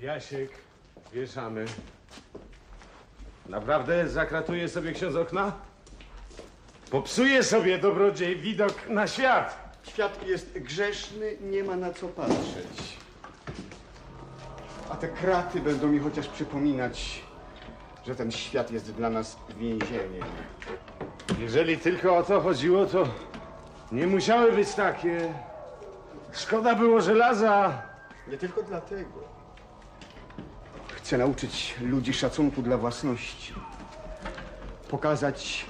Jasiek, wieszamy. Naprawdę zakratuje sobie ksiądz okna? Popsuje sobie dobrodziej widok na świat. Świat jest grzeszny, nie ma na co patrzeć. A te kraty będą mi chociaż przypominać, że ten świat jest dla nas więzieniem. Jeżeli tylko o to chodziło, to nie musiały być takie. Szkoda było żelaza. Nie tylko dlatego. Chcę nauczyć ludzi szacunku dla własności. Pokazać,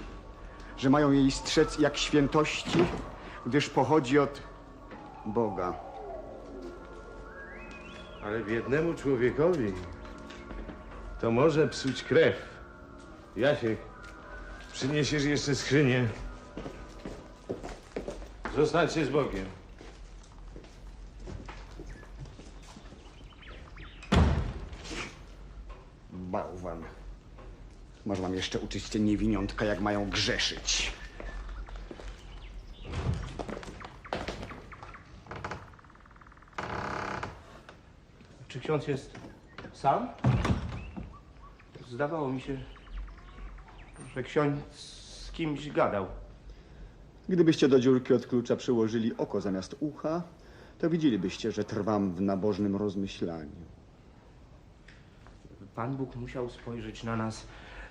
że mają jej strzec jak świętości, gdyż pochodzi od Boga. Ale biednemu człowiekowi to może psuć krew. Jasiek, przyniesiesz jeszcze skrzynię. Zostańcie z Bogiem. Bałwan. Może mam jeszcze uczyć te niewiniątka, jak mają grzeszyć. Czy ksiądz jest sam? Zdawało mi się, że ksiądz z kimś gadał. Gdybyście do dziurki od klucza przyłożyli oko zamiast ucha, to widzielibyście, że trwam w nabożnym rozmyślaniu. Pan Bóg musiał spojrzeć na nas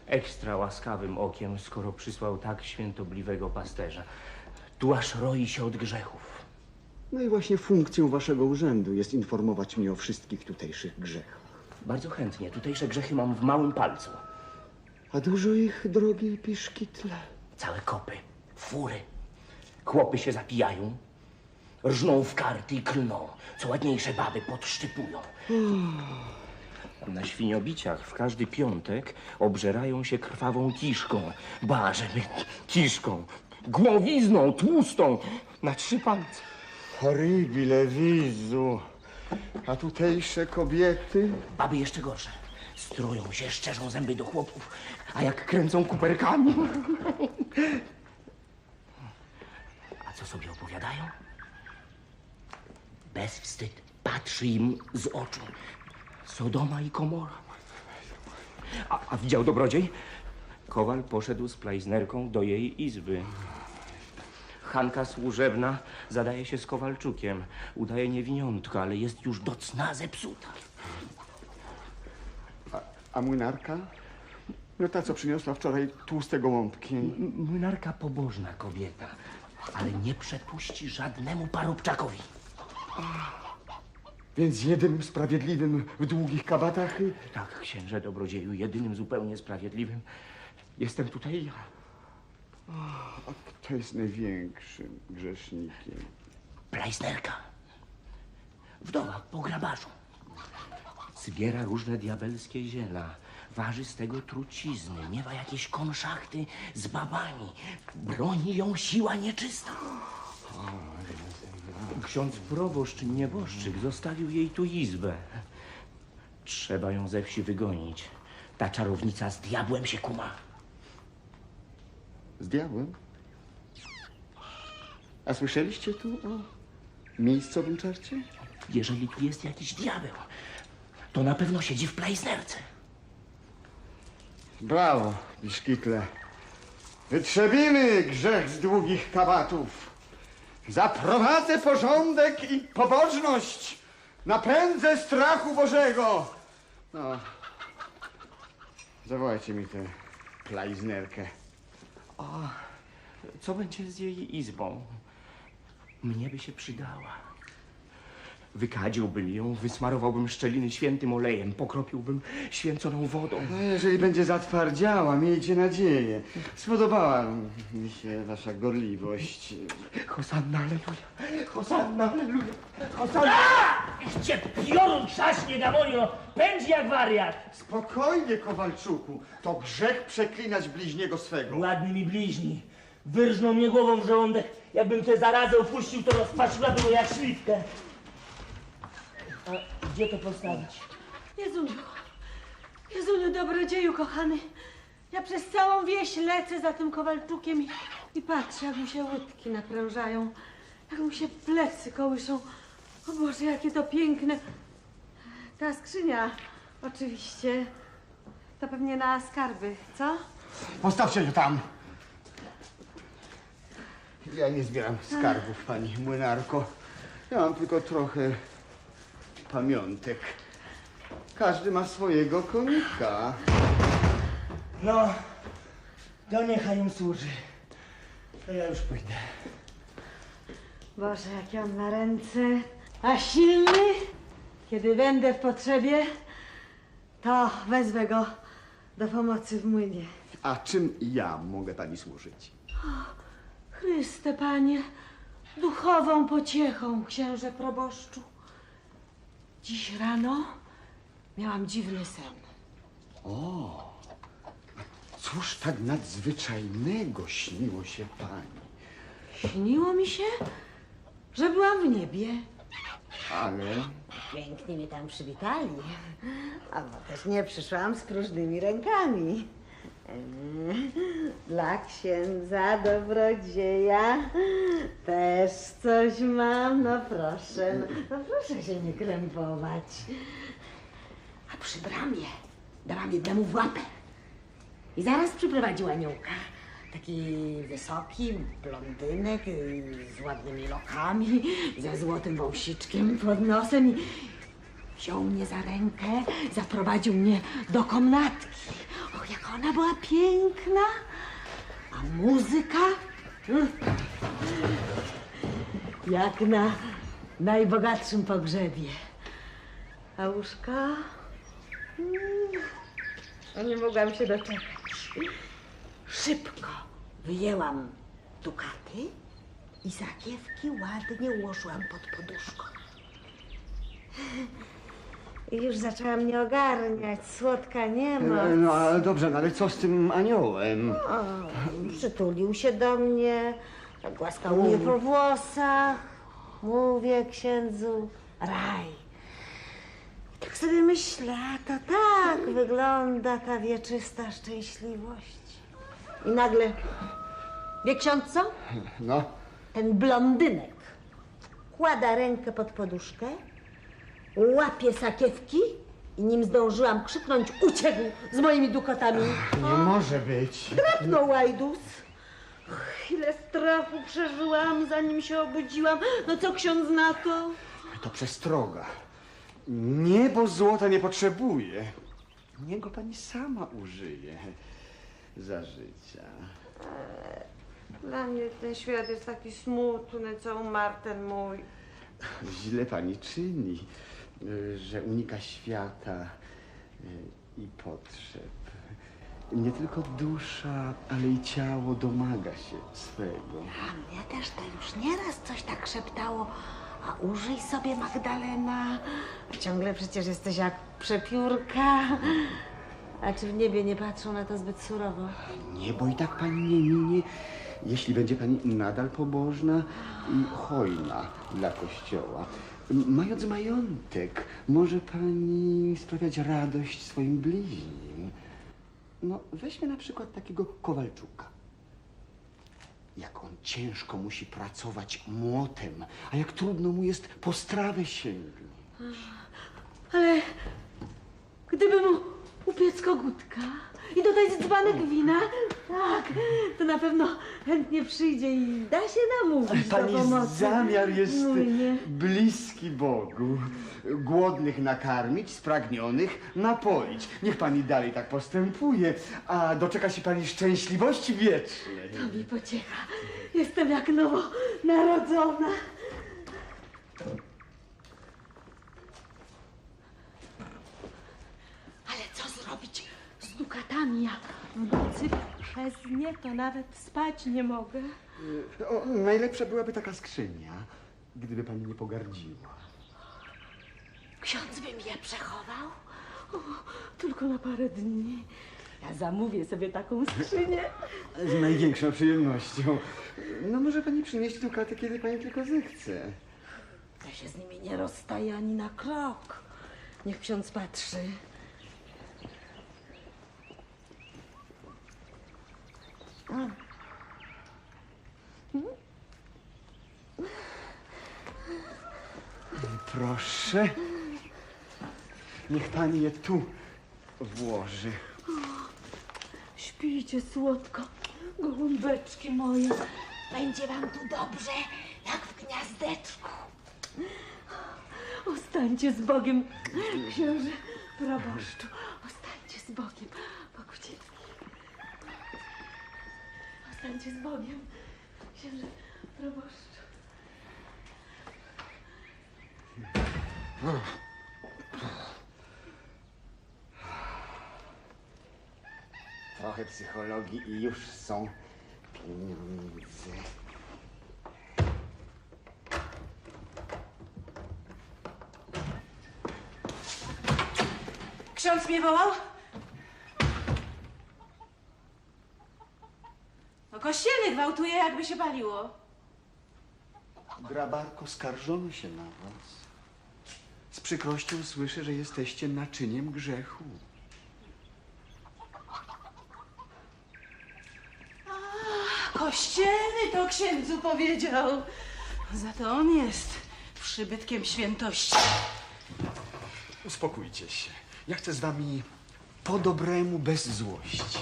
ekstra łaskawym okiem, skoro przysłał tak świętobliwego pasterza. Tu aż roi się od grzechów. No i właśnie funkcją waszego urzędu jest informować mnie o wszystkich tutejszych grzechach. Bardzo chętnie. Tutejsze grzechy mam w małym palcu. A dużo ich, drogi piszkitle? Całe kopy, fury. Chłopy się zapijają, rżną w karty i klną, co ładniejsze baby podszczypują. Na świniobiciach w każdy piątek obżerają się krwawą kiszką. Ba, żeby kiszką, głowizną tłustą na trzy palce. Horribile wizu. A tutejsze kobiety? Baby jeszcze gorsze. Strują się, szczerzą zęby do chłopów, a jak kręcą kuperkami. A co sobie opowiadają? Bezwstyd patrzy im z oczu. Sodoma i Komora. A, a widział dobrodziej? Kowal poszedł z plajznerką do jej izby. Hanka służebna zadaje się z Kowalczukiem. Udaje niewiniątko, ale jest już do cna zepsuta. A, a młynarka? No ta, co przyniosła wczoraj tłuste gołąbki. M- Młynarka pobożna kobieta, ale nie przepuści żadnemu parobczakowi. Więc jedynym sprawiedliwym w długich kabatach... Tak, księże dobrodzieju, jedynym zupełnie sprawiedliwym jestem tutaj ja. A kto jest największym grzesznikiem? Plajsnerka. Wdowa po grabarzu. Zbiera różne diabelskie ziela. Waży z tego trucizny. Miewa jakieś konszachty z babami. Broni ją siła nieczysta. Ksiądz proboszcz nieboszczyk zostawił jej tu izbę. Trzeba ją ze wsi wygonić. Ta czarownica z diabłem się kuma. Z diabłem? A słyszeliście tu o miejscowym czarcie? Jeżeli tu jest jakiś diabeł, to na pewno siedzi w plejsnerce. Brawo, Biszkitle. Wytrzebimy grzech z długich kabatów. Zaprowadzę porządek i pobożność. Napędzę strachu Bożego. No. Zawołajcie mi tę plajznerkę. Co będzie z jej izbą? Mnie by się przydała. Wykadziłbym ją, wysmarowałbym szczeliny świętym olejem, pokropiłbym święconą wodą. No, jeżeli będzie zatwardziała, miejcie nadzieję. Spodobała mi się wasza gorliwość. Hosanna, aleluja! Hosanna, aleluja! Hosanna! Cię piorun trzaśnie na wolno, pędzi jak wariat. Spokojnie, Kowalczuku. To grzech przeklinać bliźniego swego. Ładni mi bliźni, wyrżną mnie głową w żołądek. Jakbym tę zarazę upuścił, to rozpatrzyłaby go jak śliwkę. A gdzie to postawić? Jezuniu, Jezuniu, dobrodzieju kochany. Ja przez całą wieś lecę za tym Kowalczukiem i, i patrzę, jak mu się łydki naprężają, jak mu się plecy kołyszą. O Boże, jakie to piękne. Ta skrzynia, oczywiście. To pewnie na skarby, co? Postawcie ją tam. Ja nie zbieram skarbów, pani młynarko. Ja mam tylko trochę pamiątek. Każdy ma swojego konika. No, to niechaj im służy. To ja już pójdę. Boże, jaki on na ręce. A silny? Kiedy będę w potrzebie, to wezwę go do pomocy w młynie. A czym ja mogę pani służyć? Chryste, panie, duchową pociechą, księże proboszczu. Dziś rano miałam dziwny sen. Cóż tak nadzwyczajnego śniło się pani? Śniło mi się, że byłam w niebie. Ale Pięknie mnie tam przywitali. A bo też nie przyszłam z próżnymi rękami. Dla księdza dobrodzieja też coś mam. No proszę, no, no proszę się nie krępować. A przy bramie dałam jednemu w łapę. I zaraz przyprowadził aniołka. Taki wysoki, blondynek z ładnymi lokami, ze złotym wąsiczkiem pod nosem i wziął mnie za rękę, zaprowadził mnie do komnatki. Och, jak ona była piękna! A muzyka? Mm. Jak na najbogatszym pogrzebie. A łóżka? Mm. Nie mogłam się doczekać. Szybko wyjęłam dukaty i zakiewki ładnie ułożyłam pod poduszką. I już zaczęła mnie ogarniać, słodka niemoc. no ale dobrze, no ale co z tym aniołem? O, przytulił się do mnie, głaskał mnie po włosach. Mówię księdzu, raj. I tak sobie myślę, a to tak wygląda ta wieczysta szczęśliwość. I nagle, wie ksiądz co? No, Ten blondynek kłada rękę pod poduszkę, łapie sakiewki i nim zdążyłam krzyknąć, uciekł z moimi dukatami. nie może być. No, Łajdus. Ile strachu przeżyłam, zanim się obudziłam. No co ksiądz na to? To przestroga. Niebo złota nie potrzebuje. Niego pani sama użyje za życia. Dla mnie ten świat jest taki smutny, co umarł ten mój. Źle pani czyni, że unika świata y, i potrzeb. Nie tylko dusza, ale i ciało domaga się swego. A mnie też to już nieraz coś tak szeptało. A użyj sobie Magdalena. Ciągle przecież jesteś jak przepiórka. A czy w niebie nie patrzą na to zbyt surowo? Niebo i tak pani nie minie, jeśli będzie pani nadal pobożna i hojna dla Kościoła. Mając majątek, może pani sprawiać radość swoim bliźnim. No, weźmy na przykład takiego Kowalczuka. Jak on ciężko musi pracować młotem, a jak trudno mu jest po strawę sięgnąć. Ale gdyby mu upiec kogutka i dodać dzbanek wina, tak, to na pewno chętnie przyjdzie i da się namówić do Pani pomocy. zamiar jest Młynie. bliski Bogu. Głodnych nakarmić, spragnionych napoić. Niech pani dalej tak postępuje, a doczeka się pani szczęśliwości wiecznej. To mi pociecha. Jestem jak nowo narodzona. Ale co zrobić z dukatami? Ja w nocy przez nie to nawet spać nie mogę. O, najlepsza byłaby taka skrzynia, gdyby pani nie pogardziła. Ksiądz by mi je przechował? O, tylko na parę dni. Ja zamówię sobie taką skrzynię. Z największą przyjemnością. No może pani przynieść dukaty, kiedy pani tylko zechce. Ja się z nimi nie rozstaję ani na krok. Niech ksiądz patrzy. Proszę. Niech pani je tu włoży. Śpijcie słodko, gołąbeczki moje. Będzie wam tu dobrze, jak w gniazdeczku. Ostańcie z Bogiem, księże proboszczu. Ostańcie z Bogiem, Ostańcie z Bogiem, księże proboszczu. Trochę psychologii i już są pieniądze. Ksiądz mnie wołał? Kościelny gwałtuje, jakby się paliło. Grabarko, skarżono się na was. Z przykrością słyszę, że jesteście naczyniem grzechu. Kościelny to księdzu powiedział. Za to on jest przybytkiem świętości. Uspokójcie się. Ja chcę z wami po dobremu, bez złości.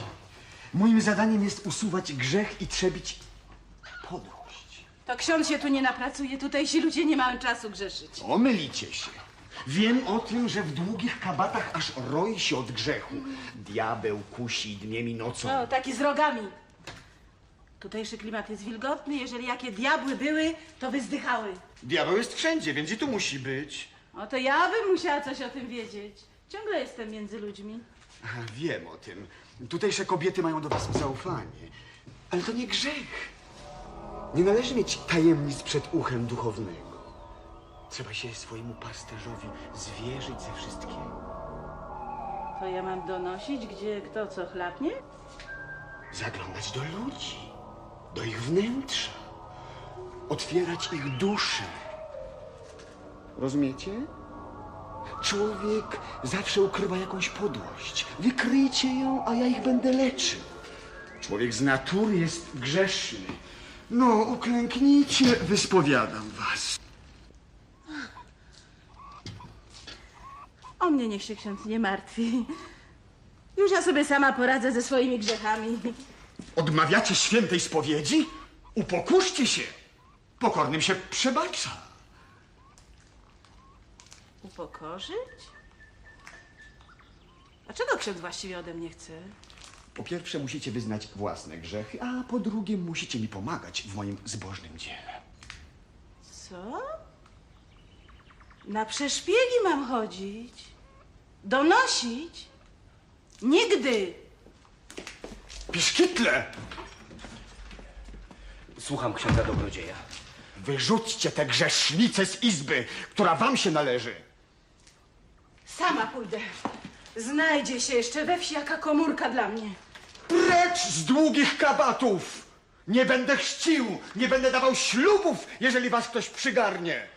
Moim zadaniem jest usuwać grzech i trzebić podłość. To ksiądz się tu nie napracuje, tutejsi ludzie nie mają czasu grzeszyć. Omylicie się. Wiem o tym, że w długich kabatach aż roi się od grzechu. Diabeł kusi dniem i nocą. No, taki z rogami. Tutejszy klimat jest wilgotny, jeżeli jakie diabły były, to wyzdychały. Diabeł jest wszędzie, więc i tu musi być. O to ja bym musiała coś o tym wiedzieć. Ciągle jestem między ludźmi. Wiem o tym. Tutejsze kobiety mają do was zaufanie. Ale to nie grzech. Nie należy mieć tajemnic przed uchem duchownego. Trzeba się swojemu pasterzowi zwierzyć ze wszystkiego. To ja mam donosić, gdzie kto co chlapnie? Zaglądać do ludzi, do ich wnętrza, otwierać ich duszę. Rozumiecie? Człowiek zawsze ukrywa jakąś podłość. Wykryjcie ją, a ja ich będę leczył. Człowiek z natury jest grzeszny. No, uklęknijcie, wyspowiadam was. O mnie niech się ksiądz nie martwi. Już ja sobie sama poradzę ze swoimi grzechami. Odmawiacie świętej spowiedzi? Upokurzcie się. Pokornym się przebacza. Upokorzyć? A czego ksiądz właściwie ode mnie chce? Po pierwsze musicie wyznać własne grzechy, a po drugie musicie mi pomagać w moim zbożnym dziele. Co? Na przeszpiegi mam chodzić? Donosić? Nigdy! Piszkitle! Słucham księdza dobrodzieja. Wyrzućcie tę grzesznicę z izby, która wam się należy. Sama pójdę. Znajdzie się jeszcze we wsi jaka komórka dla mnie. Precz z długich kabatów! Nie będę chrzcił, nie będę dawał ślubów, jeżeli was ktoś przygarnie.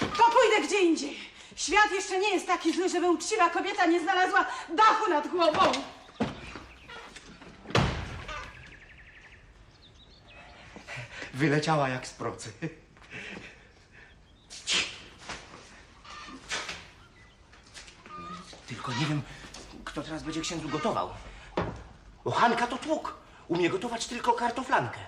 To pójdę gdzie indziej. Świat jeszcze nie jest taki zły, żeby uczciwa kobieta nie znalazła dachu nad głową. Wyleciała jak z procy. Tylko nie wiem, kto teraz będzie księdzu gotował. Bo Hanka to tłuk. Umie gotować tylko kartoflankę.